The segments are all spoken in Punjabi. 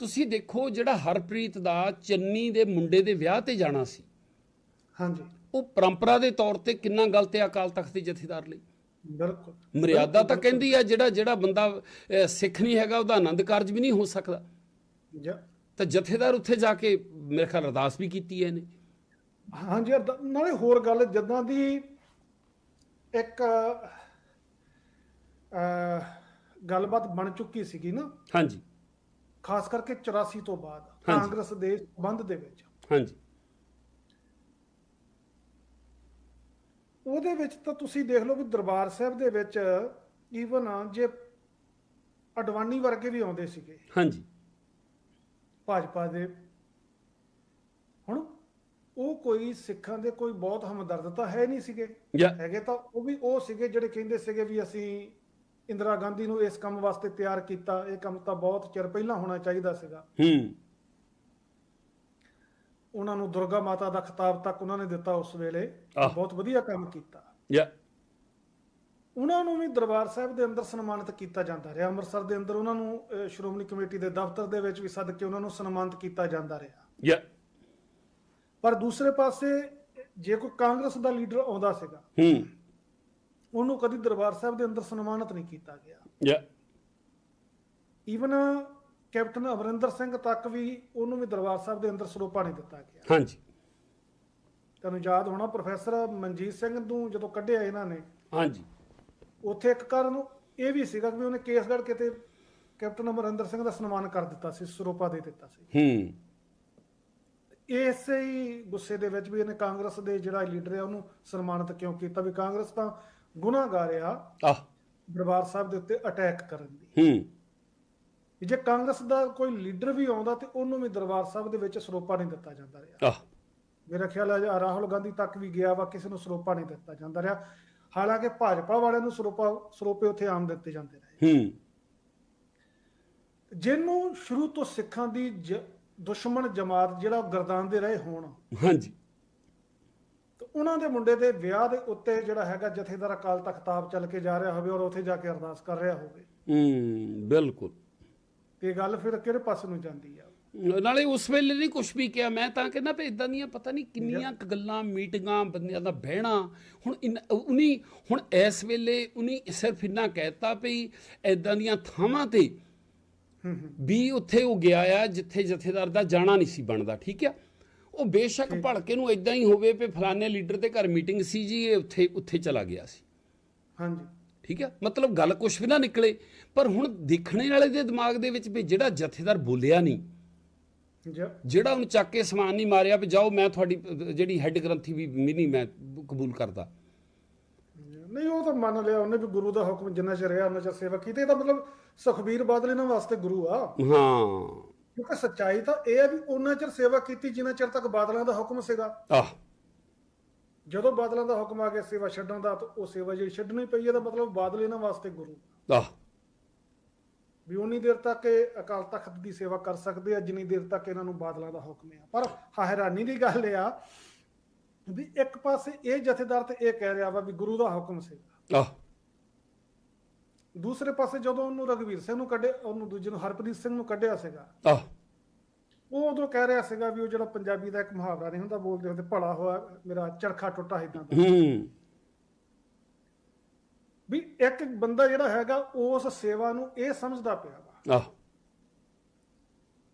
ਤੁਸੀਂ ਦੇਖੋ ਜਿਹੜਾ ਹਰਪ੍ਰੀਤ ਦਾ ਚੰਨੀ ਦੇ ਮੁੰਡੇ ਦੇ ਵਿਆਹ ਤੇ ਜਾਣਾ ਸੀ। ਹਾਂਜੀ। ਉਹ ਪਰੰਪਰਾ ਦੇ ਤੌਰ ਤੇ ਕਿੰਨਾ ਗਲਤ ਹੈ ਅਕਾਲ ਤਖਤ ਦੇ ਜਥੇਦਾਰ ਲਈ? ਬਿਲਕੁਲ। ਮਰਿਆਦਾ ਤਾਂ ਕਹਿੰਦੀ ਆ ਜਿਹੜਾ ਜਿਹੜਾ ਬੰਦਾ ਸਿੱਖ ਨਹੀਂ ਹੈਗਾ ਉਹਦਾ ਆਨੰਦ ਕਾਰਜ ਵੀ ਨਹੀਂ ਹੋ ਸਕਦਾ। ਜਾਂ ਤਾਂ ਜਥੇਦਾਰ ਉੱਥੇ ਜਾ ਕੇ ਮੇਰੇ ਖਿਆਲ ਅਰਦਾਸ ਵੀ ਕੀਤੀ ਹੈ ਇਹਨੇ। ਹਾਂਜੀ ਨਾਲੇ ਹੋਰ ਗੱਲ ਜਦਾਂ ਦੀ ਇੱਕ ਅ ਗੱਲਬਾਤ ਬਣ ਚੁੱਕੀ ਸੀਗੀ ਨਾ। ਹਾਂਜੀ। ਖਾਸ ਕਰਕੇ 84 ਤੋਂ ਬਾਅਦ। ਕਾਂਗਰਸ ਦੇ ਬੰਦ ਦੇ ਵਿੱਚ। ਹਾਂਜੀ। ਉਹਦੇ ਵਿੱਚ ਤਾਂ ਤੁਸੀਂ ਦੇਖ ਲਓ ਵੀ ਦਰਬਾਰ ਸਾਹਿਬ ਦੇ ਵਿੱਚ ਈਵਨ ਜੇ ਅਡਵਾਨੀ ਵਰਗੇ ਵੀ ਆਉਂਦੇ ਸੀਗੇ। ਹਾਂਜੀ। ਭਾਜਪਾ ਦੇ। ਹੁਣ ਉਹ ਕੋਈ ਸਿੱਖਾਂ ਦੇ ਕੋਈ ਬਹੁਤ ਹਮਦਰਦ ਤਾਂ ਹੈ ਨਹੀਂ ਸੀਗੇ। ਹੈਗੇ ਤਾਂ ਉਹ ਵੀ ਉਹ ਸੀਗੇ ਜਿਹੜੇ ਕਹਿੰਦੇ ਸੀਗੇ ਵੀ ਅਸੀਂ ਇੰਦਰਾ ਗਾਂਧੀ ਨੂੰ ਇਸ ਕੰਮ ਵਾਸਤੇ ਤਿਆਰ ਕੀਤਾ ਇਹ ਕੰਮ ਤਾਂ ਬਹੁਤ ਚਿਰ ਪਹਿਲਾਂ ਹੋਣਾ ਚਾਹੀਦਾ ਸੀਗਾ। ਹੂੰ। ਉਹਨਾਂ ਨੂੰ ਦੁਰਗਾ ਮਾਤਾ ਦਾ ਖਿਤਾਬ ਤੱਕ ਉਹਨਾਂ ਨੇ ਦਿੱਤਾ ਉਸ ਵੇਲੇ। ਬਹੁਤ ਵਧੀਆ ਕੰਮ ਕੀਤਾ। ਜਾਂ ਉਹਨਾਂ ਨੂੰ ਵੀ ਦਰਬਾਰ ਸਾਹਿਬ ਦੇ ਅੰਦਰ ਸਨਮਾਨਿਤ ਕੀਤਾ ਜਾਂਦਾ ਰਿਹਾ। ਅੰਮ੍ਰਿਤਸਰ ਦੇ ਅੰਦਰ ਉਹਨਾਂ ਨੂੰ ਸ਼੍ਰੋਮਣੀ ਕਮੇਟੀ ਦੇ ਦਫ਼ਤਰ ਦੇ ਵਿੱਚ ਵੀ ਸੱਦ ਕੇ ਉਹਨਾਂ ਨੂੰ ਸਨਮਾਨਿਤ ਕੀਤਾ ਜਾਂਦਾ ਰਿਹਾ। ਜਾਂ ਪਰ ਦੂਸਰੇ ਪਾਸੇ ਜੇ ਕੋਈ ਕਾਂਗਰਸ ਦਾ ਲੀਡਰ ਆਉਂਦਾ ਸੀਗਾ ਹੂੰ। ਉਹਨੂੰ ਕਦੀ ਦਰਬਾਰ ਸਾਹਿਬ ਦੇ ਅੰਦਰ ਸਨਮਾਨਿਤ ਨਹੀਂ ਕੀਤਾ ਗਿਆ। ਜਾਂ ਈਵਨ ਕੈਪਟਨ ਅਮਰਿੰਦਰ ਸਿੰਘ ਤੱਕ ਵੀ ਉਹਨੂੰ ਵੀ ਦਰਬਾਰ ਸਾਹਿਬ ਦੇ ਅੰਦਰ ਸਰੋਪਾ ਨਹੀਂ ਦਿੱਤਾ ਗਿਆ। ਹਾਂਜੀ। ਤੁਹਾਨੂੰ ਯਾਦ ਹੋਣਾ ਪ੍ਰੋਫੈਸਰ ਮਨਜੀਤ ਸਿੰਘ ਨੂੰ ਜਦੋਂ ਕੱਢਿਆ ਇਹਨਾਂ ਨੇ ਹਾਂਜੀ। ਉੱਥੇ ਇੱਕ ਕਾਰਨ ਇਹ ਵੀ ਸੀਗਾ ਕਿ ਉਹਨੇ ਕੇਸ ਲੜ ਕੇ ਤੇ ਕੈਪਟਨ ਅਮਰਿੰਦਰ ਸਿੰਘ ਦਾ ਸਨਮਾਨ ਕਰ ਦਿੱਤਾ ਸੀ ਸਰੋਪਾ ਦੇ ਦਿੱਤਾ ਸੀ। ਹੂੰ। ਇਸੇ ਹੀ ਗੁੱਸੇ ਦੇ ਵਿੱਚ ਵੀ ਇਹਨੇ ਕਾਂਗਰਸ ਦੇ ਜਿਹੜਾ ਲੀਡਰ ਹੈ ਉਹਨੂੰ ਸਨਮਾਨਿਤ ਕਿਉਂ ਕੀਤਾ? ਵੀ ਕਾਂਗਰਸ ਤਾਂ ਗੁਨਾਹਗਾਰ ਆ ਆਹ ਦਰਬਾਰ ਸਾਹਿਬ ਦੇ ਉੱਤੇ ਅਟੈਕ ਕਰਨ ਦੀ। ਹੂੰ। ਜੇ ਕਾਂਗਰਸ ਦਾ ਕੋਈ ਲੀਡਰ ਵੀ ਆਉਂਦਾ ਤੇ ਉਹਨੂੰ ਵੀ ਦਰਬਾਰ ਸਾਹਿਬ ਦੇ ਵਿੱਚ ਸਰੋਪਾ ਨਹੀਂ ਦਿੱਤਾ ਜਾਂਦਾ ਰਿਹਾ। ਆਹ ਮੇਰਾ ਖਿਆਲ ਹੈ ਜਾਂ ਰਾਹੁਲ ਗਾਂਧੀ ਤੱਕ ਵੀ ਗਿਆ ਵਾ ਕਿਸੇ ਨੂੰ ਸਰੋਪਾ ਨਹੀਂ ਦਿੱਤਾ ਜਾਂਦਾ ਰਿਹਾ। ਹਾਲਾਂਕਿ ਭਾਜਪਾ ਵਾਲਿਆਂ ਨੂੰ ਸਰੋਪਾ ਸਰੋਪੇ ਉੱਥੇ ਆਮ ਦਿੱਤੇ ਜਾਂਦੇ ਰਹੇ। ਹੂੰ। ਜਿਹਨੂੰ ਸ਼ੁਰੂ ਤੋਂ ਸਿੱਖਾਂ ਦੀ ਦੁਸ਼ਮਣ ਜਮਾਤ ਜਿਹੜਾ ਉਹ ਗਰਦਾਨਦੇ ਰਹੇ ਹੋਣ। ਹਾਂਜੀ। ਉਹਨਾਂ ਦੇ ਮੁੰਡੇ ਦੇ ਵਿਆਹ ਦੇ ਉੱਤੇ ਜਿਹੜਾ ਹੈਗਾ ਜਥੇਦਾਰ ਅਕਾਲ ਤਖਤ ਚੱਲ ਕੇ ਜਾ ਰਿਹਾ ਹੋਵੇ ਔਰ ਉੱਥੇ ਜਾ ਕੇ ਅਰਦਾਸ ਕਰ ਰਿਹਾ ਹੋਵੇ। ਹੂੰ ਬਿਲਕੁਲ। ਇਹ ਗੱਲ ਫਿਰ ਕਿਹੜੇ ਪਾਸੇ ਨੂੰ ਜਾਂਦੀ ਆ? ਨਾਲੇ ਉਸ ਵੇਲੇ ਨਹੀਂ ਕੁਝ ਵੀ ਕਿਹਾ। ਮੈਂ ਤਾਂ ਕਹਿੰਦਾ ਵੀ ਇਦਾਂ ਦੀਆਂ ਪਤਾ ਨਹੀਂ ਕਿੰਨੀਆਂ ਗੱਲਾਂ ਮੀਟਿੰਗਾਂ ਬੰਦਿਆਂ ਦਾ ਬਹਿਣਾ। ਹੁਣ ਉਨੀ ਹੁਣ ਇਸ ਵੇਲੇ ਉਨੀ ਸਿਰਫ ਇੰਨਾ ਕਹਿਤਾ ਵੀ ਇਦਾਂ ਦੀਆਂ ਥਾਵਾਂ ਤੇ ਵੀ ਉੱਥੇ ਉਹ ਗਿਆ ਆ ਜਿੱਥੇ ਜਥੇਦਾਰ ਦਾ ਜਾਣਾ ਨਹੀਂ ਸੀ ਬਣਦਾ ਠੀਕ ਆ? ਉਹ ਬੇਸ਼ੱਕ ਭੜਕੇ ਨੂੰ ਇਦਾਂ ਹੀ ਹੋਵੇ ਵੀ ਫਲਾਣੇ ਲੀਡਰ ਦੇ ਘਰ ਮੀਟਿੰਗ ਸੀ ਜੀ ਇਹ ਉੱਥੇ ਉੱਥੇ ਚਲਾ ਗਿਆ ਸੀ। ਹਾਂਜੀ। ਠੀਕ ਹੈ ਮਤਲਬ ਗੱਲ ਕੁਛ ਵੀ ਨਾ ਨਿਕਲੇ। ਪਰ ਹੁਣ ਦੇਖਣੇ ਵਾਲੇ ਦੇ ਦਿਮਾਗ ਦੇ ਵਿੱਚ ਵੀ ਜਿਹੜਾ ਜਥੇਦਾਰ ਬੋਲਿਆ ਨਹੀਂ ਜਿਹੜਾ ਉਹਨੂੰ ਚੱਕ ਕੇ ਸਮਾਨ ਨਹੀਂ ਮਾਰਿਆ ਵੀ ਜਾਓ ਮੈਂ ਤੁਹਾਡੀ ਜਿਹੜੀ ਹੈੱਡ ਗ੍ਰੰਥੀ ਵੀ ਮਿਨੀ ਮੈਂ ਕਬੂਲ ਕਰਦਾ। ਨਹੀਂ ਉਹ ਤਾਂ ਮੰਨ ਲਿਆ ਉਹਨੇ ਵੀ ਗੁਰੂ ਦਾ ਹੁਕਮ ਜਿੰਨਾ ਚਿਰ ਰਿਹਾ ਉਹਨਾਂ ਚਿਰ ਸੇਵਾ ਕੀਤੀ। ਇਹਦਾ ਮਤਲਬ ਸੁਖਬੀਰ ਬਾਦਲ ਇਹਨਾਂ ਵਾਸਤੇ ਗੁਰੂ ਆ। ਹਾਂ। ਕਿਉਂਕਿ ਸੱਚਾਈ ਤਾਂ ਇਹ ਹੈ ਵੀ ਉਹਨਾਂ ਚਿਰ ਸੇਵਾ ਕੀਤੀ ਜਿੰਨਾ ਚਿਰ ਤੱਕ ਬਾਦਲਾਂ ਦਾ ਹੁਕਮ ਸੀਗਾ। ਆਹ। ਜਦੋਂ ਬਾਦਲਾਂ ਦਾ ਹੁਕਮ ਆ ਗਿਆ ਸੇਵਾ ਛੱਡਣ ਦਾ ਤਾਂ ਉਹ ਸੇਵਾ ਜਿਹੜੀ ਛੱਡਣੀ ਪਈ ਇਹਦਾ ਮਤਲਬ ਬਾਦਲ ਇਹਨਾਂ ਵਾਸਤੇ ਗੁਰੂ। ਆਹ। ਵੀ ਉਨੀ ਦੇਰ ਤੱਕ ਇਹ ਅਕਾਲ ਤਖਤ ਦੀ ਸੇਵਾ ਕਰ ਸਕਦੇ ਆ ਜਿੰਨੀ ਦੇਰ ਤੱਕ ਇਹਨਾਂ ਨੂੰ ਬਾਦਲਾਂ ਦਾ ਹੁਕਮ ਹੈ ਪਰ ਹੈਰਾਨੀ ਦੀ ਗੱਲ ਇਹ ਆ ਵੀ ਇੱਕ ਪਾਸੇ ਇਹ ਜਥੇਦਾਰ ਤੇ ਇਹ ਕਹਿ ਰਿਹਾ ਵਾ ਵੀ ਗੁਰੂ ਦਾ ਹੁਕਮ ਸੀਗਾ। ਆਹ। ਦੂਸਰੇ ਪਾਸੇ ਜਦੋਂ ਉਹਨੂੰ ਰਗਵੀਰ ਸਿੰਘ ਨੂੰ ਕੱਢਿਆ ਉਹਨੂੰ ਦੂਜੇ ਨੂੰ ਹਰਪ੍ਰੀਤ ਸਿੰਘ ਨੂੰ ਕੱਢਿਆ ਸੀਗਾ। ਆਹ। ਉਹ ਉਦੋਂ ਕਹਿ ਰਿਹਾ ਸੀਗਾ ਵੀ ਉਹ ਜਿਹੜਾ ਪੰਜਾਬੀ ਦਾ ਇੱਕ ਮੁਹਾਵਰਾ ਨਹੀਂ ਹੁੰਦਾ ਬੋਲਦੇ ਹੁੰਦੇ ਭਲਾ ਹੋਇਆ ਮੇਰਾ ਚਰਖਾ ਟੁੱਟਾ ਇਦਾਂ ਦਾ। ਹੂੰ। ਵੀ ਇੱਕ ਬੰਦਾ ਜਿਹੜਾ ਹੈਗਾ ਉਸ ਸੇਵਾ ਨੂੰ ਇਹ ਸਮਝਦਾ ਪਿਆ ਵਾ। ਆਹ।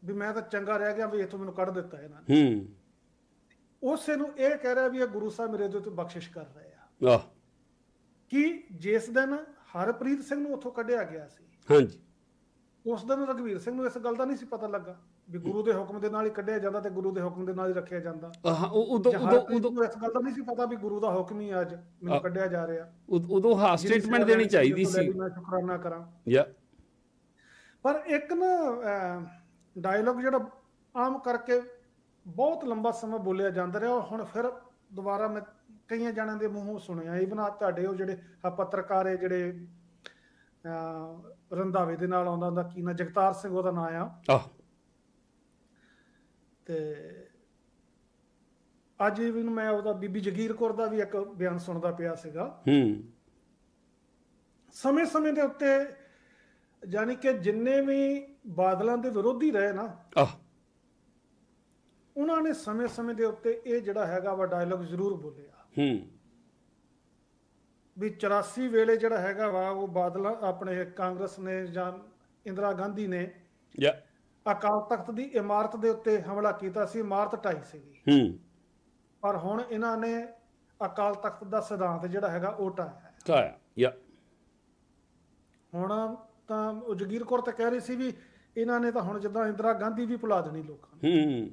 ਵੀ ਮੈਂ ਤਾਂ ਚੰਗਾ ਰਹਿ ਗਿਆ ਵੀ ਇੱਥੋਂ ਮੈਨੂੰ ਕੱਢ ਦਿੱਤਾ ਇਹਨਾਂ ਨੇ। ਹੂੰ। ਉਸੇ ਨੂੰ ਇਹ ਕਹਿ ਰਿਹਾ ਵੀ ਇਹ ਗੁਰੂ ਸਾਹਿਬ ਮੇਰੇ ਦੇ ਉੱਤੇ ਬਖਸ਼ਿਸ਼ ਕਰ ਰਹੇ ਆ। ਆਹ। ਕਿ ਜਿਸ ਦਿਨ ਹਰਪ੍ਰੀਤ ਸਿੰਘ ਨੂੰ ਉੱਥੋਂ ਕੱਢਿਆ ਗਿਆ ਸੀ। ਹਾਂਜੀ। ਉਸ ਦਿਨ ਰਘਵੀਰ ਸਿੰਘ ਨੂੰ ਇਸ ਗੱਲ ਦਾ ਨਹੀਂ ਸੀ ਪਤਾ ਲੱਗਾ ਵੀ ਗੁਰੂ ਦੇ ਹੁਕਮ ਦੇ ਨਾਲ ਹੀ ਕੱਢਿਆ ਜਾਂਦਾ ਤੇ ਗੁਰੂ ਦੇ ਹੁਕਮ ਦੇ ਨਾਲ ਹੀ ਰੱਖਿਆ ਜਾਂਦਾ। ਉਹ- ਉਦੋਂ ਉਦੋਂ ਉਦੋਂ ਇਸ ਗੱਲ ਦਾ ਨਹੀਂ ਸੀ ਪਤਾ ਵੀ ਗੁਰੂ ਦਾ ਹੁਕਮ ਹੀ ਅੱਜ ਮੈਨੂੰ। ਕੱਢਿਆ ਜਾ ਰਿਹਾ। ਉਦ- ਹਾਂ ਸਟੇਟਮੈਂਟ ਦੇਣੀ ਚਾਹੀਦੀ ਸੀ। ਮੈਂ ਸ਼ੁਕਰਾਨਾ ਕਰਾਂ। ਯਾ। ਪਰ ਇੱਕ ਨਾ ਡਾਇਲੌਗ ਜਿਹੜਾ ਆਮ ਕਰਕੇ ਬਹੁਤ ਲੰਬਾ ਸਮਾਂ ਬੋਲਿਆ ਜਾਂਦਾ ਰਿਹਾ ਹੁਣ ਫਿਰ ਦੁਬਾਰਾ ਮੈਂ ਕਈਆਂ ਜਣਾਂ ਦੇ ਮੂੰਹੋਂ ਸੁਣਿਆ। ਇਵਨ ਆ ਤੁਹਾਡੇ ਉਹ ਜਿਹੜੇ ਆਹ ਪੱਤਰਕਾਰ ਹੈ ਜਿਹੜੇ ਰੰਧਾਵੇ ਦੇ ਨਾਲ ਆਉਂਦਾ ਹੁੰਦਾ ਕੀ ਨਾ ਜਗਤਾਰ ਸਿੰਘ ਉਹਦਾ ਨਾਂ ਆ। ਆਹ। ਤੇ ਅੱਜ ਵੀ ਮੈਂ ਉਹਦਾ ਬੀਬੀ ਜਗੀਰ ਕੌਰ ਦਾ ਵੀ ਇੱਕ ਬਿਆਨ ਸੁਣਦਾ ਪਿਆ ਸੀਗਾ। ਹੂੰ। ਸਮੇਂ-ਸਮੇਂ ਦੇ ਉੱਤੇ ਯਾਨੀ ਕਿ ਜਿੰਨੇ ਵੀ ਬਾਦਲਾਂ ਦੇ ਵਿਰੋਧੀ ਰਹੇ ਨਾ ਆਹ। ਉਹਨਾਂ ਨੇ ਸਮੇਂ-ਸਮੇਂ ਦੇ ਉੱਤੇ ਇਹ ਜਿਹੜਾ ਹੈਗਾ ਵਾ ਡਾਇਲੌਗ ਜ਼ਰੂਰ ਬੋਲਿਆ। ਹੂੰ। ਵੀ 84 ਵੇਲੇ ਜਿਹੜਾ ਹੈਗਾ ਵਾ ਉਹ ਬਾਦਲ ਆਪਣੇ ਕਾਂਗਰਸ ਨੇ ਜਾਂ ਇੰਦਰਾ ਗਾਂਧੀ ਨੇ ਯਾ। ਅਕਾਲ ਤਖਤ ਦੀ ਇਮਾਰਤ ਦੇ ਉੱਤੇ ਹਮਲਾ ਕੀਤਾ ਸੀ ਇਮਾਰਤ ਢਾਈ ਸੀਗੀ। ਹੂੰ। ਪਰ ਹੁਣ ਇਹਨਾਂ ਨੇ ਅਕਾਲ ਤਖਤ ਦਾ ਸਿਧਾਂਤ ਜਿਹੜਾ ਹੈਗਾ ਉਹ ਢਾਇਆ ਹੈ। ਕਾਇਆ ਯਾ। ਹੁਣ ਤਾਂ ਜਗੀਰ ਕੌਰ ਤਾਂ ਕਹਿ ਰਹੀ ਸੀ ਵੀ ਇਹਨਾਂ ਨੇ ਤਾਂ ਹੁਣ ਜਿੱਦਾਂ ਇੰਦਰਾ ਗਾਂਧੀ ਵੀ ਭੁਲਾ ਦੇਣੀ ਲੋਕਾਂ ਨੂੰ। ਹੂੰ।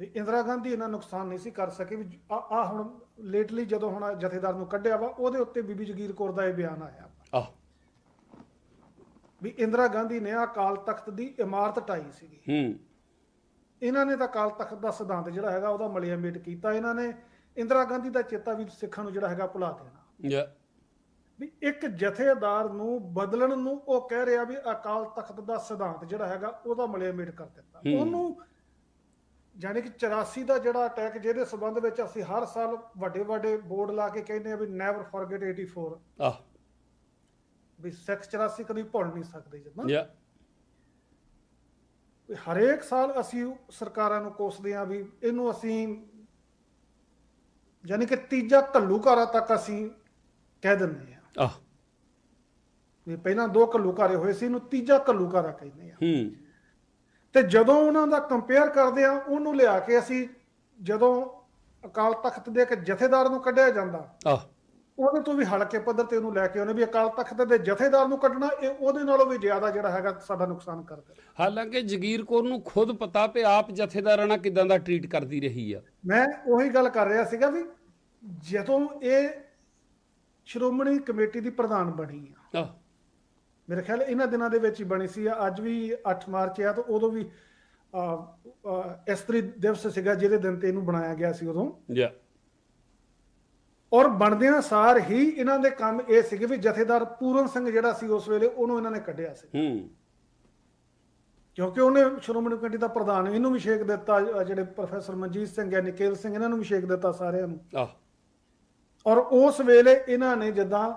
ਵੀ ਇੰਦਰਾ ਗਾਂਧੀ ਇਹਨਾਂ ਨੁਕਸਾਨ ਨਹੀਂ ਸੀ ਕਰ ਸਕੇ ਵੀ ਆ ਆ ਹੁਣ ਲੇਟਲੀ ਜਦੋਂ ਹੁਣ ਜਥੇਦਾਰ ਨੂੰ ਕੱਢਿਆ ਵਾ ਉਹਦੇ ਉੱਤੇ ਬੀਬੀ ਜਗੀਰ ਕੌਰ ਦਾ ਇਹ ਬਿਆਨ ਆਇਆ ਆਹ। ਵੀ ਇੰਦਰਾ ਗਾਂਧੀ ਨੇ ਅਕਾਲ ਤਖਤ ਦੀ ਇਮਾਰਤ ਢਾਈ ਸੀਗੀ। ਹੂੰ। ਇਹਨਾਂ ਨੇ ਤਾਂ ਅਕਾਲ ਤਖਤ ਦਾ ਸਿਧਾਂਤ ਜਿਹੜਾ ਹੈਗਾ ਉਹਦਾ ਮਲਿਆ ਮੇਟ ਕੀਤਾ ਇਹਨਾਂ ਨੇ। ਇੰਦਰਾ ਗਾਂਧੀ ਦਾ ਚੇਤਾ ਵੀ ਸਿੱਖਾਂ ਨੂੰ ਜਿਹੜਾ ਹੈਗਾ ਭੁਲਾ ਦੇਣਾ। ਯਾ। ਵੀ ਇੱਕ ਜਥੇਦਾਰ ਨੂੰ ਬਦਲਣ ਨੂੰ ਉਹ ਕਹਿ ਰਿਹਾ ਵੀ ਅਕਾਲ ਤਖਤ ਦਾ ਸਿਧਾਂਤ ਜਿਹੜਾ ਹੈਗਾ ਉਹਦਾ ਮਲਿਆ ਮੇਟ ਕਰ ਦਿੱਤਾ। ਉਹਨੂੰ ਜਾਣੀ ਕਿ 84 ਦਾ ਜਿਹੜਾ ਅਟੈਕ ਜਿਹਦੇ ਸਬੰਧ ਵਿੱਚ ਅਸੀਂ ਹਰ ਸਾਲ ਵੱਡੇ ਵੱਡੇ ਬੋਰਡ ਲਾ ਕੇ ਕਹਿੰਦੇ ਆ ਵੀ ਨੈਵਰ ਫੋਰਗੇਟ 84 ਆਹ। ਵੀ ਸਿੱਖ 84 ਕਦੀ ਭੁੱਲ ਨਹੀਂ ਸਕਦੇ ਜਦਾਂ ਯਾ ਵੀ ਹਰੇਕ ਸਾਲ ਅਸੀਂ ਸਰਕਾਰਾਂ ਨੂੰ ਕੋਸਦੇ ਆ ਵੀ ਇਹਨੂੰ ਅਸੀਂ ਯਾਨੀ ਕਿ ਤੀਜਾ ਘੱਲੂਘਾਰਾ ਤੱਕ ਅਸੀਂ ਕਹਿ ਦਿੰਦੇ ਆ ਆਹ। ਵੀ ਪਹਿਲਾਂ ਦੋ ਘੱਲੂਘਾਰੇ ਹੋਏ ਸੀ ਇਹਨੂੰ ਤੀਜਾ ਘੱਲੂਘਾਰਾ ਕਹਿੰਦੇ ਆ ਹੂੰ। ਤੇ ਜਦੋਂ ਉਹਨਾਂ ਦਾ ਕੰਪੇਅਰ ਕਰਦੇ ਆ ਉਹਨੂੰ ਲਿਆ ਕੇ ਅਸੀਂ ਜਦੋਂ ਅਕਾਲ ਤਖਤ ਦੇ ਇੱਕ ਜਥੇਦਾਰ ਨੂੰ ਕੱਢਿਆ ਜਾਂਦਾ ਆਹ। ਉਹਦੇ ਤੋਂ ਵੀ ਹਲਕੇ ਪੱਧਰ ਤੇ ਉਹਨੂੰ ਲੈ ਕੇ ਉਹਨੇ ਵੀ ਅਕਾਲ ਤਖਤ ਦੇ ਜਥੇਦਾਰ ਨੂੰ ਕੱਢਣਾ ਇਹ ਉਹਦੇ ਨਾਲੋਂ ਵੀ ਜ਼ਿਆਦਾ ਜਿਹੜਾ ਹੈਗਾ ਸਾਡਾ ਨੁਕਸਾਨ ਕਰਦਾ। ਹਾਲਾਂਕਿ ਜਗੀਰ ਕੌਰ ਨੂੰ ਖੁਦ ਪਤਾ ਪਏ ਆਪ ਜਥੇਦਾਰਾਂ ਨਾਲ ਕਿਦਾਂ ਦਾ ਟਰੀਟ ਕਰਦੀ ਰਹੀ ਆ। ਮੈਂ ਉਹੀ ਗੱਲ ਕਰ ਰਿਹਾ ਸੀਗਾ ਵੀ ਜਦੋਂ ਇਹ ਸ਼੍ਰੋਮਣੀ ਕਮੇਟੀ ਦੀ ਪ੍ਰਧਾਨ ਬਣੀ ਆ ਆਹ। ਮੇਰੇ ਖਿਆਲ ਇਹਨਾਂ ਦਿਨਾਂ ਦੇ ਵਿੱਚ ਹੀ ਬਣੀ ਸੀ। ਅੱਜ ਵੀ 8 ਮਾਰਚ ਆ ਤਾਂ ਉਦੋਂ ਵੀ ਇਸਤਰੀ ਦਿਵਸ ਸੀਗਾ ਜਿਹਦੇ ਦਿਨ ਤੇ ਇਹਨੂੰ ਬਣਾਇਆ ਗਿਆ ਸੀ ਉਦੋਂ। ਯਾ ਔਰ ਬਣਦਿਆਂ ਸਾਰ ਹੀ ਇਹਨਾਂ ਦੇ ਕੰਮ ਇਹ ਸੀਗੇ ਵੀ ਜਥੇਦਾਰ ਪੂਰਨ ਸਿੰਘ ਜਿਹੜਾ ਸੀ ਉਸ ਵੇਲੇ ਉਹਨੂੰ ਇਹਨਾਂ ਨੇ ਕੱਢਿਆ ਸੀ। ਹੂੰ। ਕਿਉਂਕਿ ਉਹਨੇ ਸ਼੍ਰੋਮਣੀ ਕਮੇਟੀ ਦਾ ਪ੍ਰਧਾਨ ਇਹਨੂੰ ਵੀ ਸ਼ੇਕ ਦਿੱਤਾ ਜਿਹੜੇ ਪ੍ਰੋਫੈਸਰ ਮਨਜੀਤ ਸਿੰਘ ਹੈ ਨਿਕੇਲ ਸਿੰਘ ਇਹਨਾਂ ਨੂੰ ਵੀ ਸ਼ੇਕ ਦਿੱਤਾ ਸਾਰਿਆਂ ਨੂੰ। ਆਹ। ਔਰ ਉਸ ਵੇਲੇ ਇਹਨਾਂ ਨੇ ਜਦਾਂ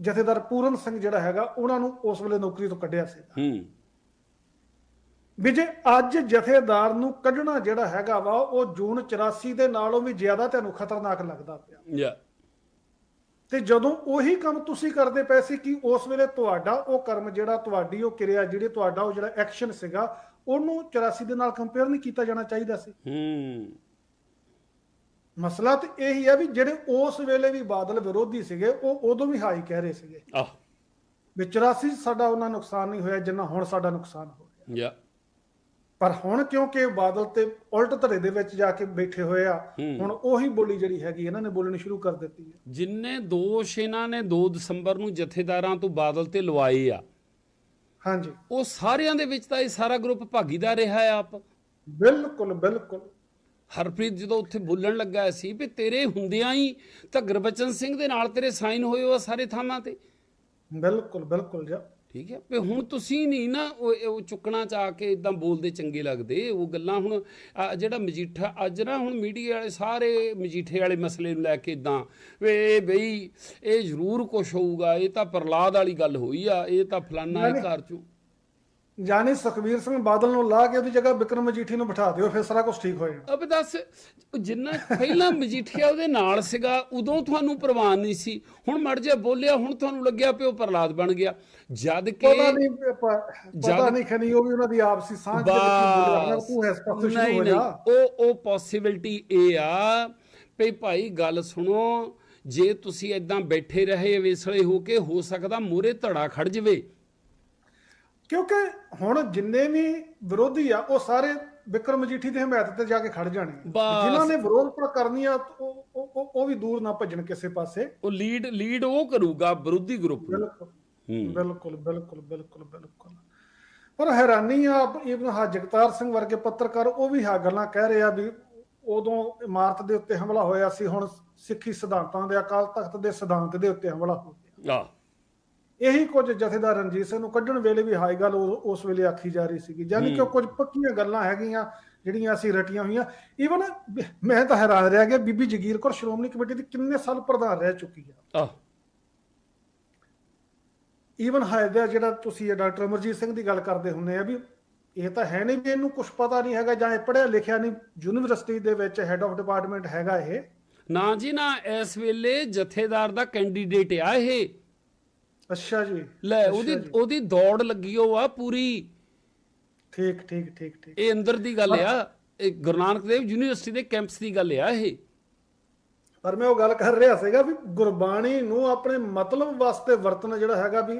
ਜਥੇਦਾਰ ਪੂਰਨ ਸਿੰਘ ਜਿਹੜਾ ਹੈਗਾ ਉਹਨਾਂ ਨੂੰ ਉਸ ਵੇਲੇ ਨੌਕਰੀ ਤੋਂ ਕੱਢਿਆ ਸੀ। ਹੂੰ। ਵੀ ਜੇ ਅੱਜ ਜਥੇਦਾਰ ਨੂੰ ਕੱਢਣਾ ਜਿਹੜਾ ਹੈਗਾ ਵਾ ਉਹ ਜੂਨ 84 ਦੇ ਨਾਲੋਂ ਵੀ ਜ਼ਿਆਦਾ ਤੁਹਾਨੂੰ ਖਤਰਨਾਕ ਲੱਗਦਾ ਪਿਆ। ਯਾ। ਤੇ ਜਦੋਂ ਉਹੀ ਕੰਮ ਤੁਸੀਂ ਕਰਦੇ ਪਏ ਸੀ ਕਿ ਉਸ ਵੇਲੇ ਤੁਹਾਡਾ ਉਹ ਕਰਮ ਜਿਹੜਾ ਤੁਹਾਡੀ ਉਹ ਕਿਰਿਆ ਜਿਹੜੀ ਤੁਹਾਡਾ ਉਹ ਜਿਹੜਾ ਐਕਸ਼ਨ ਸੀਗਾ ਉਹਨੂੰ 84 ਦੇ ਨਾਲ ਕੰਪੇਅਰ ਨਹੀਂ ਕੀਤਾ ਜਾਣਾ ਚਾਹੀਦਾ ਸੀ। ਹੂੰ। ਮਸਲਾ ਤੇ ਇਹੀ ਹੈ ਵੀ ਜਿਹੜੇ ਉਸ ਵੇਲੇ ਵੀ ਬਾਦਲ ਵਿਰੋਧੀ ਸੀਗੇ ਉਹ ਉਦੋਂ ਵੀ ਹਾਈ ਕਹਿ ਰਹੇ ਸੀਗੇ। ਆਹ। ਵੀ 84 'ਚ ਸਾਡਾ ਉਹਨਾਂ ਨੁਕਸਾਨ ਨਹੀਂ ਹੋਇਆ ਜਿੰਨਾ ਹੁਣ ਸਾਡਾ ਨੁਕਸਾਨ ਹੋ ਰਿਹਾ। ਯਾ। ਪਰ ਹੁਣ ਕਿਉਂਕਿ ਬਾਦਲ ਤੇ ਉਲਟ ਧੜੇ ਦੇ ਵਿੱਚ ਜਾ ਕੇ ਬੈਠੇ ਹੋਏ ਆ। ਹੁਣ ਉਹੀ ਬੋਲੀ ਜਿਹੜੀ ਹੈਗੀ ਇਹਨਾਂ ਨੇ ਬੋਲਣੀ ਸ਼ੁਰੂ ਕਰ ਦਿੱਤੀ ਹੈ। ਜਿੰਨੇ ਦੋਸ਼ ਇਹਨਾਂ ਨੇ 2 ਦਸੰਬਰ ਨੂੰ ਜਥੇਦਾਰਾਂ ਤੋਂ ਬਾਦਲ ਤੇ ਲਵਾਏ ਆ ਹਾਂਜੀ। ਉਹ ਸਾਰਿਆਂ ਦੇ ਵਿੱਚ ਤਾਂ ਇਹ ਸਾਰਾ ਗਰੁੱਪ ਭਾਗੀਦਾਰ ਰਿਹਾ ਆਪ। ਬਿਲਕੁਲ ਬਿਲਕੁਲ। ਹਰਪ੍ਰੀਤ ਜਦੋਂ ਉੱਥੇ ਬੋਲਣ ਲੱਗਾ ਸੀ ਵੀ ਤੇਰੇ ਹੁੰਦਿਆਂ ਹੀ ਤਾਂ ਗੁਰਬਚਨ ਸਿੰਘ ਦੇ ਨਾਲ ਤੇਰੇ ਸਾਈਨ ਹੋਏ ਹੋ ਆ ਸਾਰੇ ਥਾਵਾਂ ਤੇ। ਬਿਲਕੁਲ ਬਿਲਕੁਲ ਜੀ। ਠੀਕ ਹੈ। ਵੀ ਹੁਣ ਤੁਸੀਂ ਨਹੀਂ ਨਾ ਉਹ ਚੁੱਕਣਾ ਚਾ ਕੇ ਇਦਾਂ ਬੋਲਦੇ ਚੰਗੇ ਲੱਗਦੇ ਉਹ ਗੱਲਾਂ ਹੁਣ ਜਿਹੜਾ ਮਜੀਠਾ ਅੱਜ ਨਾ ਹੁਣ ਮੀਡੀਆ ਵਾਲੇ ਸਾਰੇ ਮਜੀਠੇ ਵਾਲੇ ਮਸਲੇ ਨੂੰ ਲੈ ਕੇ ਇਦਾਂ ਵੇ ਬਈ ਇਹ ਜ਼ਰੂਰ ਕੁਝ ਹੋਊਗਾ ਇਹ ਤਾਂ ਪ੍ਰਲਾਦ ਵਾਲੀ ਗੱਲ ਹੋਈ ਆ ਇਹ ਤਾਂ ਫਲਾਨਾ ਇਹ ਘਰ ਚੋਂ ਜਾਨੀ ਸੁਖਬੀਰ ਸਿੰਘ ਬਾਦਲ ਨੂੰ ਲਾ ਕੇ ਉਹਦੀ ਜਗ੍ਹਾ ਵਿਕਰਮ ਮਜੀਠੀ ਨੂੰ ਬਿਠਾ ਦਿਓ ਫਿਰ ਸਾਰਾ ਕੁਝ ਠੀਕ ਹੋ ਜਾਣਾ ਅਬ ਦੱਸ ਜਿੰਨਾ ਪਹਿਲਾਂ ਮਜੀਠੀਆ ਉਹਦੇ ਨਾਲ ਸੀਗਾ ਉਦੋਂ ਤੁਹਾਨੂੰ ਪ੍ਰਵਾਨ ਨਹੀਂ ਸੀ। ਹੁਣ ਮੜ ਜਾ ਬੋਲਿਆ ਹੁਣ ਤੁਹਾਨੂੰ ਲੱਗਿਆ ਪਿਓ ਪ੍ਰਲਾਦ ਬਣ ਗਿਆ। ਜਦ ਕਿ ਪਤਾ ਨਹੀਂ ਪਤਾ ਨਹੀਂ ਖਨੀ ਉਹ ਵੀ ਉਹਨਾਂ ਦੀ ਆਪਸੀ ਸਾਂਝ ਦੇ ਵਿੱਚ ਤੂੰ ਇਸ ਪਾਸੇ ਸ਼ੁਰੂ ਨਹੀਂ ਹੋ ਨਹੀਂ ਜਾ। ਉਹ ਉਹ ਪੋਸਿਬਿਲਿਟੀ ਇਹ ਆ ਵੀ ਭਾਈ ਗੱਲ ਸੁਣੋ ਜੇ ਤੁਸੀਂ ਇਦਾਂ ਬੈਠੇ ਰਹੇ ਵੇਸਲੇ ਹੋ ਕੇ ਹੋ ਸਕਦਾ ਮੂਰੇ ਧੜਾ ਖੜ ਜਵੇ। ਕਿਉਂਕਿ ਹੁਣ ਜਿੰਨੇ ਵੀ ਵਿਰੋਧੀ ਆ ਉਹ ਸਾਰੇ ਵਿਕਰਮ ਮਜੀਠੀ ਦੀ ਹਮਾਇਤ ਤੇ ਜਾ ਕੇ ਖੜ ਜਾਣੇ ਬਸ। ਜਿਨ੍ਹਾਂ ਨੇ ਵਿਰੋਧ ਪਰ ਕਰਨੀ ਆ ਉਹ ਉਹ- ਵੀ ਦੂਰ ਨਾ ਭੱਜਣ ਕਿਸੇ ਪਾਸੇ। ਉਹ ਲੀਡ ਲੀਡ ਉਹ ਕਰੂਗਾ ਵਿਰੋਧੀ ਗਰੁੱਪ ਨੂੰ। ਬਿਲਕੁਲ। ਹੂੰ। ਬਿਲਕੁਲ ਬਿਲਕੁਲ ਬਿਲਕੁਲ ਬਿਲਕੁਲ। ਪਰ ਹੈਰਾਨੀ ਆ ਇਬਨ ਹਾ ਜਗਤਾਰ ਸਿੰਘ ਵਰਗੇ ਪੱਤਰਕਾਰ ਉਹ ਵੀ ਆ ਗੱਲਾਂ ਕਹਿ ਰਹੇ ਵੀ ਉਦੋਂ ਇਮਾਰਤ ਦੇ ਉੱਤੇ ਹਮਲਾ ਹੋਇਆ ਸੀ ਹੁਣ ਸਿੱਖੀ ਸਿਧਾਂਤਾਂ ਦੇ ਅਕਾਲ ਤਖਤ ਦੇ ਸਿਧਾਂਤ ਦੇ ਉੱਤੇ ਹਮਲਾ ਹੋ ਗਿਆ। ਆ ਇਹੀ ਕੁਝ ਜਥੇਦਾਰ ਰਣਜੀਤ ਸਿੰਘ ਨੂੰ ਕੱਢਣ ਵੇਲੇ ਵੀ ਹਾਈ ਗੱਲ ਉਸ ਵੇਲੇ ਆਖੀ ਜਾ ਰਹੀ ਸੀਗੀ। ਯਾਨੀ ਕਿ ਕੁਝ ਪੱਕੀਆਂ ਗੱਲਾਂ ਹੈਗੀਆਂ ਜਿਹੜੀਆਂ ਅਸੀਂ ਰਟੀਆਂ ਹੋਈਆਂ। ਈਵਨ ਮੈਂ ਤਾਂ ਹੈਰਾਨ ਰਹਿ ਗਿਆ ਬੀਬੀ ਜਗੀਰ ਕੌਰ ਸ਼੍ਰੋਮਣੀ ਕਮੇਟੀ ਦੀ ਕਿੰਨੇ ਸਾਲ ਪ੍ਰਧਾਨ ਰਹਿ ਚੁੱਕੀ ਆ। ਈਵਨ ਹਾਇਦਾ ਜਿਹੜਾ ਤੁਸੀਂ ਡਾਕਟਰ ਅਮਰਜੀਤ ਸਿੰਘ ਦੀ ਗੱਲ ਕਰਦੇ ਹੁੰਦੇ ਆ ਵੀ ਇਹ ਤਾਂ ਹੈ ਨਹੀਂ ਵੀ ਇਹਨੂੰ ਕੁਝ ਪਤਾ ਨਹੀਂ ਹੈਗਾ ਜਾਂ ਇਹ ਪੜ੍ਹਿਆ ਲਿਖਿਆ ਨਹੀਂ। ਯੂਨੀਵਰਸਿਟੀ ਦੇ ਵਿੱਚ ਹੈੱਡ ਆਫ ਡਿਪਾਰਟਮੈਂਟ ਹੈਗਾ ਇਹ। ਨਾ ਜੀ ਨਾ ਇਸ ਵੇਲੇ ਜਥੇਦਾਰ ਦਾ ਕੈਂਡੀਡੇਟ ਆ ਇਹ। ਅੱਛਾ ਜੀ ਲੈ ਉਹਦੀ। ਉਹਦੀ ਦੌੜ ਲੱਗੀ ਹੋ ਆ ਪੂਰੀ। ਠੀਕ ਠੀਕ ਠੀਕ ਠੀਕ। ਇਹ ਅੰਦਰ ਦੀ ਗੱਲ ਆ ਇਹ ਗੁਰੂ ਨਾਨਕ ਦੇਵ ਯੂਨੀਵਰਸਿਟੀ ਦੇ ਕੈਂਪਸ ਦੀ ਗੱਲ ਆ ਇਹ। ਪਰ ਮੈਂ ਉਹ ਗੱਲ ਕਰ ਰਿਹਾ ਸੀਗਾ ਵੀ ਗੁਰਬਾਣੀ ਨੂੰ ਆਪਣੇ ਮਤਲਬ ਵਾਸਤੇ ਵਰਤਣਾ ਜਿਹੜਾ ਹੈਗਾ ਵੀ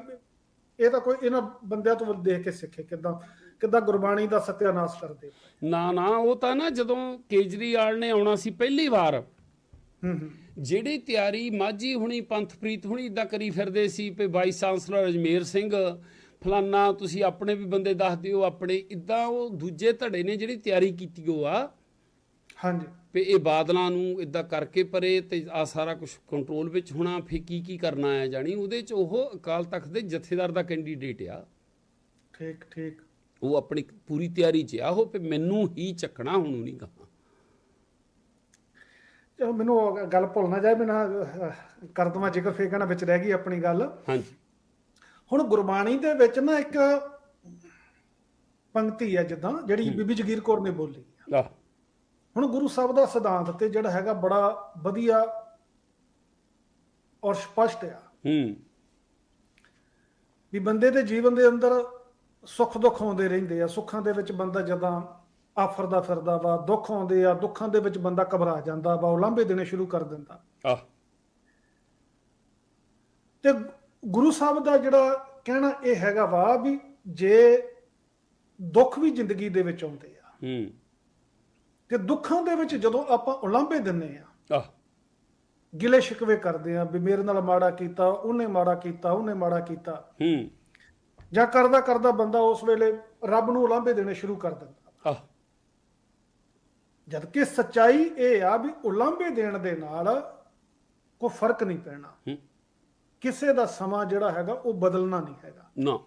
ਇਹ ਤਾਂ ਕੋਈ ਇਹਨਾਂ ਬੰਦਿਆਂ ਤੋਂ ਦੇਖ ਕੇ ਸਿੱਖੇ ਕਿਦਾਂ ਕਿਦਾਂ ਗੁਰਬਾਣੀ ਦਾ ਸਤਿਆਨਾਸ਼ ਕਰਦੇ। ਨਾ ਨਾ ਉਹ ਤਾਂ ਨਾ ਜਦੋਂ ਕੇਜਰੀਵਾਲ ਨੇ ਆਉਣਾ ਸੀ ਪਹਿਲੀ ਵਾਰ ਹੂੰ ਹੂੰ। ਜਿਹੜੀ ਤਿਆਰੀ ਮਾਝੀ ਹੁਣੀ ਪੰਥਪ੍ਰੀਤ ਹੁਣੀ ਇਦਾਂ ਕਰੀ ਫਿਰਦੇ ਸੀ ਵੀ ਵਾਈਸ ਚਾਂਸਲਰ ਅਜਮੇਰ ਸਿੰਘ ਫਲਾਨਾ ਤੁਸੀਂ ਆਪਣੇ ਵੀ ਬੰਦੇ ਦੱਸ ਦਿਓ ਆਪਣੇ ਇਦਾਂ ਉਹ ਦੂਜੇ ਧੜੇ ਨੇ ਜਿਹੜੀ ਤਿਆਰੀ ਕੀਤੀ ਉਹ ਆ। ਹਾਂਜੀ। ਵੀ ਇਹ ਬਾਦਲਾਂ ਨੂੰ ਇਦਾਂ ਕਰਕੇ ਪਰੇ ਤੇ ਆ ਸਾਰਾ ਕੁਝ ਕੰਟਰੋਲ ਵਿੱਚ ਹੋਣਾ ਫੇ ਕੀ ਕੀ ਕਰਨਾ ਹੈ ਜਾਣੀ ਉਹਦੇ ਚ ਉਹ ਅਕਾਲ ਤਖਤ ਦੇ ਜਥੇਦਾਰ ਦਾ ਕੈਂਡੀਡੇਟ ਆ। ਠੀਕ ਠੀਕ। ਉਹ ਆਪਣੀ ਪੂਰੀ ਤਿਆਰੀ 'ਚ ਆ ਉਹ ਵੀ ਮੈਨੂੰ ਹੀ ਚੱਕਣਾ ਹੁਣ ਨਹੀਂ ਕਹਾ ਮੈਨੂੰ ਉਹ ਗੱਲ ਭੁੱਲ ਨਾ ਜਾਏ ਮੈਂ ਨਾ ਅਹ, ਕਰ ਦਵਾਂ ਜ਼ਿਕਰ ਫੇਰ ਕਹਿਣਾ ਵਿੱਚ ਰਹਿ ਗਈ ਆਪਣੀ ਗੱਲ। ਹਾਂਜੀ। ਹੁਣ ਗੁਰਬਾਣੀ ਦੇ ਵਿੱਚ ਨਾ ਇੱਕ ਪੰਕਤੀ ਹੈ ਜਿੱਦਾਂ ਜਿਹੜੀ ਬੀਬੀ ਜਗੀਰ ਕੌਰ ਨੇ ਬੋਲੀ ਆ। ਹੁਣ ਗੁਰੂ ਸਾਹਿਬ ਦਾ ਸਿਧਾਂਤ ਤੇ ਜਿਹੜਾ ਹੈਗਾ ਬੜਾ ਵਧੀਆ ਔਰ ਸਪਸ਼ਟ ਆ। ਹੂੰ। ਵੀ ਬੰਦੇ ਦੇ ਜੀਵਨ ਦੇ ਅੰਦਰ ਸੁੱਖ ਦੁੱਖ ਆਉਂਦੇ ਰਹਿੰਦੇ ਆ ਸੁੱਖਾਂ ਦੇ ਵਿੱਚ ਬੰਦਾ ਜਦਾਂ ਆਫਰਦਾ ਫਿਰਦਾ ਵਾ ਦੁੱਖ ਆਉਂਦੇ ਆ ਦੁੱਖਾਂ ਦੇ ਵਿੱਚ ਬੰਦਾ ਘਬਰਾ ਜਾਂਦਾ ਵਾ ਉਲਾਂਭੇ ਦੇਣੇ ਸ਼ੁਰੂ ਕਰ ਦਿੰਦਾ। ਆ। ਤੇ ਗੁਰੂ ਸਾਹਿਬ ਦਾ ਜਿਹੜਾ ਕਹਿਣਾ ਇਹ ਹੈਗਾ ਵਾ ਵੀ ਜੇ ਦੁੱਖ ਵੀ ਜ਼ਿੰਦਗੀ ਦੇ ਵਿੱਚ ਆਉਂਦੇ ਆ ਹੂੰ। ਤੇ ਦੁੱਖਾਂ ਦੇ ਵਿੱਚ ਜਦੋਂ ਆਪਾਂ ਉਲਾਂਭੇ ਦਿੰਨੇ ਆ ਆ। ਗਿਲੇ ਸ਼ਿਕਵੇ ਕਰਦੇ ਆ ਵੀ ਮੇਰੇ ਨਾਲ ਮਾੜਾ ਕੀਤਾ ਉਹਨੇ ਮਾੜਾ ਕੀਤਾ ਉਹਨੇ ਮਾੜਾ ਕੀਤਾ। ਹੂੰ। ਜਾਂ ਕਰਦਾ ਕਰਦਾ ਬੰਦਾ ਉਸ ਵੇਲੇ ਰੱਬ ਨੂੰ ਉਲਾਂਭੇ ਦੇਣੇ ਸ਼ੁਰੂ ਕਰ ਦਿੰਦਾ। ਆ ਜਦ ਕਿ ਸੱਚਾਈ ਇਹ ਆ ਵੀ ਉਲਾਂਭੇ ਦੇਣ ਦੇ ਨਾਲ ਕੋਈ ਫ਼ਰਕ ਨਹੀਂ ਪੈਣਾ। ਕਿਸੇ ਦਾ ਸਮਾਂ ਜਿਹੜਾ ਹੈਗਾ ਉਹ ਬਦਲਣਾ ਨਹੀਂ ਹੈਗਾ। ਨਾ।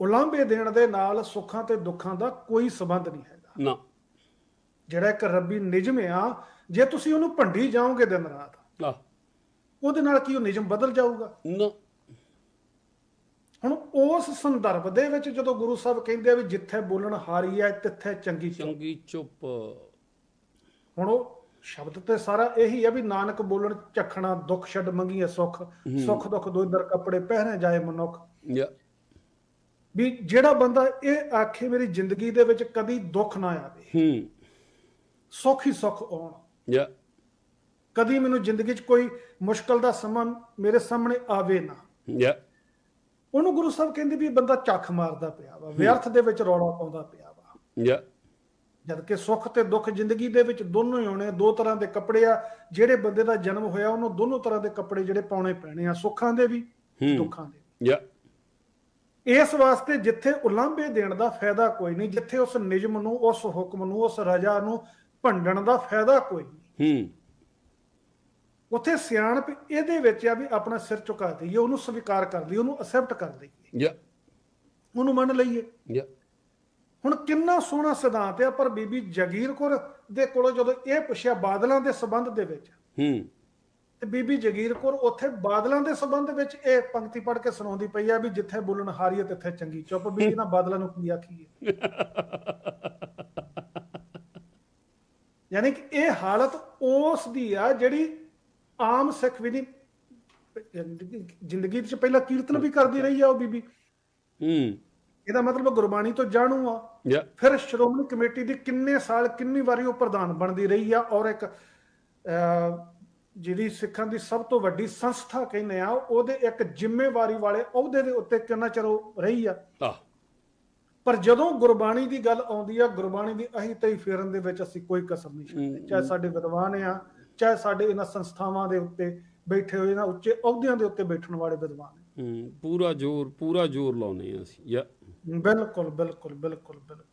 ਉਲਾਂਭੇ ਦੇਣ ਦੇ ਨਾਲ ਸੁੱਖਾਂ ਤੇ ਦੁੱਖਾਂ ਦਾ ਕੋਈ ਸਬੰਧ ਨਹੀਂ ਹੈਗਾ। ਨਾ। ਜਿਹੜਾ ਇੱਕ ਰੱਬੀ ਨਿਯਮ ਆ ਜੇ ਤੁਸੀਂ ਉਹਨੂੰ ਭੰਡੀ ਜਾਓਗੇ ਦਿਨ ਰਾਤ ਉਹਦੇ ਨਾਲ ਕੀ ਉਹ ਨਿਯਮ ਬਦਲ ਜਾਊਗਾ? ਨਾ। ਹੁਣ ਉਸ ਸੰਦਰਭ ਦੇ ਵਿੱਚ ਜਦੋਂ ਗੁਰੂ ਸਾਹਿਬ ਕਹਿੰਦੇ ਆ ਵੀ ਜਿੱਥੇ ਬੋਲਣ ਹਾਰੀ ਹੈ ਤਿੱਥੇ ਚੰਗੀ ਚੁੱਪ। ਚੰਗੀ ਚੁੱਪ। ਹੁਣ ਉਹ ਸ਼ਬਦ ਤੇ ਸਾਰਾ ਇਹੀ ਆ ਵੀ ਨਾਨਕ ਬੋਲਣ ਝਖਣਾ ਦੁੱਖ ਛੱਡ ਮੰਗੀਏ ਸੁੱਖ। ਸੁੱਖ ਦੁੱਖ ਦੋ ਦਰ ਕੱਪੜੇ ਪਹਿਰੇ ਜਾਏ ਮਨੁੱਖ। ਯਾ। ਵੀ ਜਿਹੜਾ ਬੰਦਾ ਇਹ ਆਖੇ ਮੇਰੀ ਜ਼ਿੰਦਗੀ ਦੇ ਵਿੱਚ ਕਦੀ ਦੁੱਖ ਨਾ ਆਵੇ। ਹੂੰ। ਸੁੱਖ ਹੀ ਸੁੱਖ ਆਉਣ। ਯਾ। ਕਦੀ ਮੈਨੂੰ ਜ਼ਿੰਦਗੀ 'ਚ ਕੋਈ ਮੁਸ਼ਕਲ ਦਾ ਸਮਾਂ ਮੇਰੇ ਸਾਹਮਣੇ ਆਵੇ ਨਾ। ਯਾ। ਉਹਨੂੰ ਗੁਰੂ ਸਾਹਿਬ ਕਹਿੰਦੇ ਵੀ ਬੰਦਾ ਚੱਖ ਮਾਰਦਾ ਪਿਆ ਵਾ ਵਿਅਰਥ ਦੇ ਵਿੱਚ ਰੌਲਾ ਪਾਉਂਦਾ ਪਿਆ ਵਾ। ਯਾ। ਜਦ ਕਿ ਸੁੱਖ ਤੇ ਦੁੱਖ ਜ਼ਿੰਦਗੀ ਦੇ ਵਿੱਚ ਦੋਨੋਂ ਹੀ ਆਉਣੇ ਦੋ ਤਰ੍ਹਾਂ ਦੇ ਕੱਪੜੇ ਆ ਜਿਹੜੇ ਬੰਦੇ ਦਾ ਜਨਮ ਹੋਇਆ ਉਹਨੂੰ ਦੋਨੋਂ ਤਰ੍ਹਾਂ ਦੇ ਕੱਪੜੇ ਜਿਹੜੇ ਪਾਉਣੇ ਪੈਣੇ ਆ ਸੁੱਖਾਂ ਦੇ ਵੀ ਦੁੱਖਾਂ ਦੇ ਯਾ। ਇਸ ਵਾਸਤੇ ਜਿੱਥੇ ਉਲਾਂਭੇ ਦੇਣ ਦਾ ਫਾਇਦਾ ਕੋਈ ਨਹੀਂ ਜਿੱਥੇ ਉਸ ਨਿਯਮ ਨੂੰ ਉਸ ਹੁਕਮ ਨੂੰ ਉਸ ਰਜਾ ਨੂੰ ਭੰਡਣ ਦਾ ਫਾਇਦਾ ਕੋਈ ਨਹੀਂ। ਹੂੰ। ਉੱਥੇ ਸਿਆਣਪ ਇਹਦੇ ਵਿੱਚ ਆ ਵੀ ਆਪਣਾ ਸਿਰ ਝੁਕਾ ਦਈਏ ਉਹਨੂੰ ਸਵੀਕਾਰ ਕਰ ਲਈਏ ਉਹਨੂੰ ਅਸੈਪਟ ਕਰ ਲਈਏ ਯਾ। ਉਹਨੂੰ ਮੰਨ ਲਈਏ। ਯਾ। ਹੁਣ ਕਿੰਨਾ ਸੋਹਣਾ ਸਿਧਾਂਤ ਆ ਪਰ ਬੀਬੀ ਜਗੀਰ ਕੌਰ ਦੇ ਕੋਲੋਂ ਜਦੋਂ ਇਹ ਪੁੱਛਿਆ ਬਾਦਲਾਂ ਦੇ ਸਬੰਧ ਦੇ ਵਿੱਚ ਹੂੰ। ਤੇ ਬੀਬੀ ਜਗੀਰ ਕੌਰ ਉੱਥੇ ਬਾਦਲਾਂ ਦੇ ਸਬੰਧ ਵਿੱਚ ਇਹ ਪੰਕਤੀ ਪੜ੍ਹ ਕੇ ਸੁਣਾਉਂਦੀ ਪਈ ਆ ਵੀ ਜਿੱਥੇ ਬੋਲਣ ਹਾਰੀਏ ਤਿੱਥੇ ਚੰਗੀ। ਚੁੱਪ ਵੀ ਇਹਨਾਂ ਬਾਦਲਾਂ ਨੂੰ ਕੀ ਆਖੀਏ? ਯਾਨੀ ਕਿ ਇਹ ਹਾਲਤ ਉਸ ਦੀ ਆ ਜਿਹੜੀ ਆਮ ਸਿੱਖ ਵੀ ਨਹੀਂ ਜ਼ਿੰਦਗੀ ਵਿੱਚ ਪਹਿਲਾਂ ਕੀਰਤਨ ਵੀ ਕਰਦੀ ਰਹੀ ਆ ਉਹ ਬੀਬੀ। ਹੂੰ। ਇਹਦਾ ਮਤਲਬ ਗੁਰਬਾਣੀ ਤੋਂ ਜਾਣੂ ਆ। ਫਿਰ ਸ਼੍ਰੋਮਣੀ ਕਮੇਟੀ ਦੀ ਕਿੰਨੇ ਸਾਲ ਕਿੰਨੀ ਵਾਰੀ ਉਹ ਪ੍ਰਧਾਨ ਬਣਦੀ ਰਹੀ ਆ ਔਰ ਇੱਕ ਜਿਹੜੀ ਸਿੱਖਾਂ ਦੀ ਸਭ ਤੋਂ ਵੱਡੀ ਸੰਸਥਾ ਕਹਿੰਦੇ ਆ ਉਹਦੇ ਇੱਕ ਜ਼ਿੰਮੇਵਾਰੀ ਵਾਲੇ ਅਹੁਦੇ ਦੇ ਉੱਤੇ ਕਿੰਨਾ ਚਿਰ ਉਹ ਰਹੀ ਆ। ਆ। ਪਰ ਜਦੋਂ ਗੁਰਬਾਣੀ ਦੀ ਗੱਲ ਆਉਂਦੀ ਆ ਗੁਰਬਾਣੀ ਦੀ ਅਹੀਂ ਤਈ ਫੇਰਨ ਦੇ ਵਿੱਚ ਅਸੀਂ ਕੋਈ ਕਸਰ ਨਹੀਂ ਛੱਡਦੇ। ਚਾਹੇ ਸਾਡੇ ਵਿਦਵਾਨ ਆ ਚਾਹੇ ਸਾਡੇ ਇਹਨਾਂ ਸੰਸਥਾਵਾਂ ਦੇ ਉੱਤੇ ਬੈਠੇ ਹੋਏ ਇਹਨਾਂ ਉੱਚੇ ਅਹੁਦਿਆਂ ਦੇ ਉੱਤੇ ਬੈਠਣ ਵਾਲੇ ਵਿਦਵਾਨ ਹੂੰ ਪੂਰਾ ਜ਼ੋਰ ਪੂਰਾ ਜ਼ੋਰ ਲਾਉਨੇ ਆ ਅਸੀਂ ਯਾ ਬਿਲਕੁਲ ਬਿਲਕੁਲ ਬਿਲਕੁਲ ਬਿਲਕੁਲ।